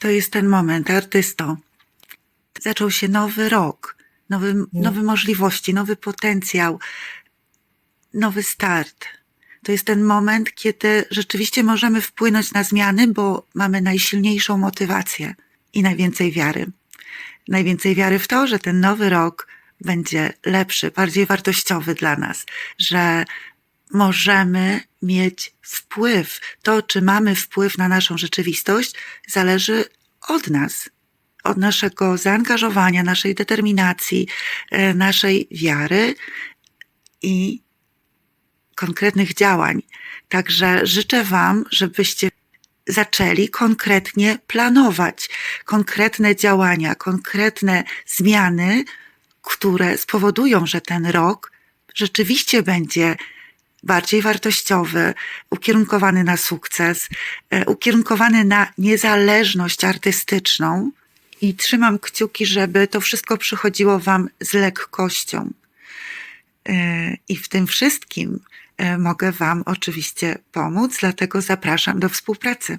to jest ten moment, artysto. Zaczął się nowy rok, nowy, nowe możliwości, nowy potencjał, nowy start. To jest ten moment, kiedy rzeczywiście możemy wpłynąć na zmiany, bo mamy najsilniejszą motywację i najwięcej wiary. Najwięcej wiary w to, że ten nowy rok będzie lepszy, bardziej wartościowy dla nas, że możemy mieć wpływ. To, czy mamy wpływ na naszą rzeczywistość, zależy od nas, od naszego zaangażowania, naszej determinacji, e, naszej wiary i konkretnych działań. Także życzę Wam, żebyście zaczęli konkretnie planować konkretne działania, konkretne zmiany, które spowodują, że ten rok rzeczywiście będzie bardziej wartościowy, ukierunkowany na sukces, e, ukierunkowany na niezależność artystyczną. I trzymam kciuki, żeby to wszystko przychodziło Wam z lekkością. E, I w tym wszystkim e, mogę Wam oczywiście pomóc, dlatego zapraszam do współpracy.